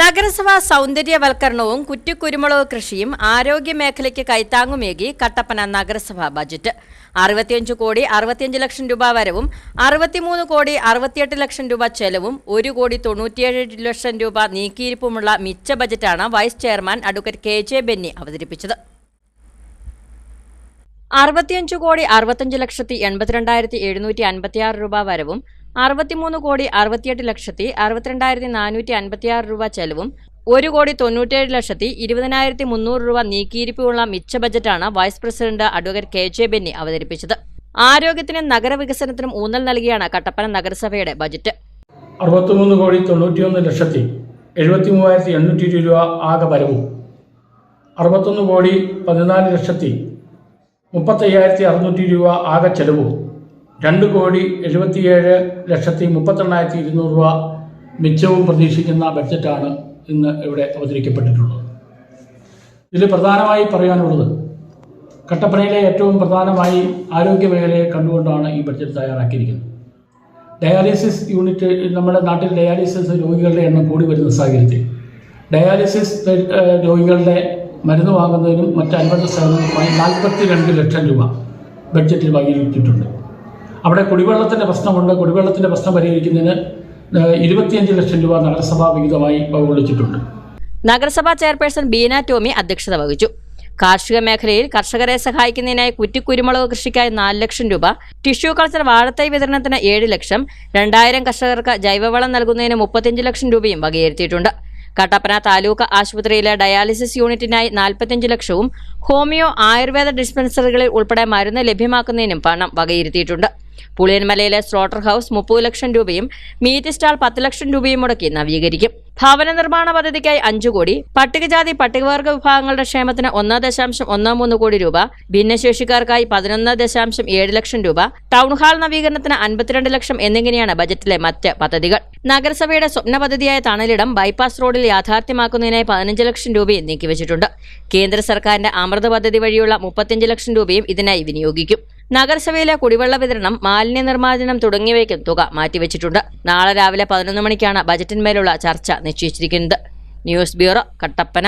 നഗരസഭാ സൗന്ദര്യവൽക്കരണവും കുറ്റിക്കുരുമുളക് കൃഷിയും ആരോഗ്യ മേഖലയ്ക്ക് കൈത്താങ്ങുമേകി കട്ടപ്പന നഗരസഭാ ബജറ്റ്. അറുപത്തിയഞ്ച് കോടി അറുപത്തിയഞ്ച് ലക്ഷം രൂപ വരവും അറുപത്തിമൂന്ന് കോടി അറുപത്തിയെട്ട് ലക്ഷം രൂപ ചെലവും ഒരു കോടി തൊണ്ണൂറ്റിയേഴ് ലക്ഷം രൂപ നീക്കിയിരിപ്പുമുള്ള മിച്ച ബജറ്റാണ് vice chairman advocate K J Benny അവതരിപ്പിച്ചത്. അറുപത്തിയഞ്ച് കോടി അറുപത്തഞ്ച് ലക്ഷത്തി എൺപത്തിരണ്ടായിരത്തി എഴുന്നൂറ്റി അൻപത്തിയാറ് രൂപ വരവും അറുപത്തിമൂന്ന് കോടി അറുപത്തിയെട്ട് ലക്ഷത്തി അറുപത്തിരണ്ടായിരത്തി നാനൂറ്റി അൻപത്തിയാറ് രൂപ ചെലവും ഒരു കോടി തൊണ്ണൂറ്റേഴ് ലക്ഷത്തി ഇരുപതിനായിരത്തി മുന്നൂറ് രൂപ നീക്കിയിരിപ്പുള്ള മിച്ച ബജറ്റാണ് vice president advocate K J Benny അവതരിപ്പിച്ചത്. ആരോഗ്യത്തിനും നഗരവികസനത്തിനും ഊന്നൽ നൽകിയാണ് കട്ടപ്പന നഗരസഭയുടെ ബജറ്റ്. അറുപത്തിമൂന്ന് കോടി തൊണ്ണൂറ്റിയൊന്ന് ലക്ഷത്തി എഴുപത്തി മൂവായിരത്തി എണ്ണൂറ്റി ഇരുപത് രൂപ ആകെ വരവും. അറുപത്തൊന്ന് കോടി പതിനാല് ലക്ഷത്തി മുപ്പത്തയ്യായിരത്തി അറുന്നൂറ്റി രൂപ ആകെ ചെലവും. രണ്ട് കോടി എഴുപത്തിയേഴ് ലക്ഷത്തി മുപ്പത്തെണ്ണായിരത്തി ഇരുന്നൂറ് രൂപ മിച്ചവും പ്രതീക്ഷിക്കുന്ന ബഡ്ജറ്റാണ് ഇന്ന് ഇവിടെ അവതരിക്കപ്പെട്ടിട്ടുള്ളത് ഇതിൽ പ്രധാനമായി പറയാനുള്ളത് കട്ടപ്പനയിലെ ഏറ്റവും പ്രധാനമായി ആരോഗ്യ മേഖലയെ കണ്ടുകൊണ്ടാണ് ഈ ബഡ്ജറ്റ് തയ്യാറാക്കിയിരിക്കുന്നത്. ഡയാലിസിസ് യൂണിറ്റ് നമ്മുടെ നാട്ടിൽ ഡയാലിസിസ് രോഗികളുടെ എണ്ണം കൂടി വരുന്ന സാഹചര്യത്തിൽ ഡയാലിസിസ് രോഗികളുടെ മരുന്ന് വാങ്ങുന്നതിനും മറ്റ് അനുബന്ധ സേവനങ്ങളുമായി നാൽപ്പത്തി രണ്ട് ലക്ഷം രൂപ ബഡ്ജറ്റിൽ വകയിരുത്തിയിട്ടുണ്ട്. അവിടെ കുടിവെള്ളത്തിന്റെ പ്രശ്നമുണ്ട്. കുടിവെള്ളത്തിന്റെ പ്രശ്നം പരിഹരിക്കുന്നതിന് ഇരുപത്തിയഞ്ച് ലക്ഷം രൂപ നഗരസഭാ വിഹിതമായി വകകൊള്ളിച്ചിട്ടുണ്ട് നഗരസഭാ ചെയർപേഴ്സൺ ബീന ടോമി അധ്യക്ഷത വഹിച്ചു. കാർഷിക മേഖലയിൽ കർഷകരെ സഹായിക്കുന്നതിനായി കുറ്റിക്കുരുമുളക് കൃഷിക്കായി നാല് ലക്ഷം രൂപ ടിഷ്യൂ കൾച്ചർ വാഴത്തൈ വിതരണത്തിന് ഏഴ് ലക്ഷം രണ്ടായിരം കർഷകർക്ക് ജൈവവളം നൽകുന്നതിന് മുപ്പത്തിയഞ്ച് ലക്ഷം രൂപയും വകയിരുത്തിയിട്ടുണ്ട്. കട്ടപ്പന താലൂക്ക് ആശുപത്രിയിലെ ഡയാലിസിസ് യൂണിറ്റിനായി നാൽപ്പത്തിയഞ്ച് ലക്ഷവും ഹോമിയോ ആയുർവേദ ഡിസ്പെൻസറികളിൽ ഉൾപ്പെടെ മരുന്ന് ലഭ്യമാക്കുന്നതിനും പണം വകയിരുത്തിയിട്ടുണ്ട്. പുളിയൻമലയിലെ സ്ലോട്ടർ ഹൗസ് മുപ്പത് ലക്ഷം രൂപയും മീറ്റ് സ്റ്റാൾ പത്ത് ലക്ഷം രൂപയും മുടക്കി നവീകരിക്കും. ഭവന നിർമ്മാണ പദ്ധതിക്കായി അഞ്ചു കോടി പട്ടികജാതി പട്ടികവർഗ വിഭാഗങ്ങളുടെ ക്ഷേമത്തിന് ഒന്ന് ദശാംശം ഒന്ന് മൂന്ന് കോടി രൂപ ഭിന്നശേഷിക്കാർക്കായി പതിനൊന്ന് ദശാംശം ഏഴ് ലക്ഷം രൂപ ടൗൺ ഹാൾ നവീകരണത്തിന് അൻപത്തിരണ്ട് ലക്ഷം എന്നിങ്ങനെയാണ് ബജറ്റിലെ മറ്റ് പദ്ധതികൾ. നഗരസഭയുടെ സ്വപ്ന പദ്ധതിയായ തണലിടം ബൈപ്പാസ് റോഡിൽ യാഥാർത്ഥ്യമാക്കുന്നതിനായി പതിനഞ്ച് ലക്ഷം രൂപയും നീക്കിവച്ചിട്ടുണ്ട്. കേന്ദ്ര സർക്കാരിന്റെ അമൃത പദ്ധതി വഴിയുള്ള മുപ്പത്തിയഞ്ച് ലക്ഷം രൂപയും ഇതിനായി വിനിയോഗിക്കും. നഗരസഭയിലെ കുടിവെള്ള വിതരണം മാലിന്യ നിർമ്മാർജനം തുടങ്ങിയവയ്ക്കും തുക മാറ്റിവെച്ചിട്ടുണ്ട്. നാളെ രാവിലെ പതിനൊന്ന് മണിക്കാണ് ബജറ്റിന്മേലുള്ള ചർച്ച നിശ്ചയിച്ചിരിക്കുന്നത്. News bureau Kattappana.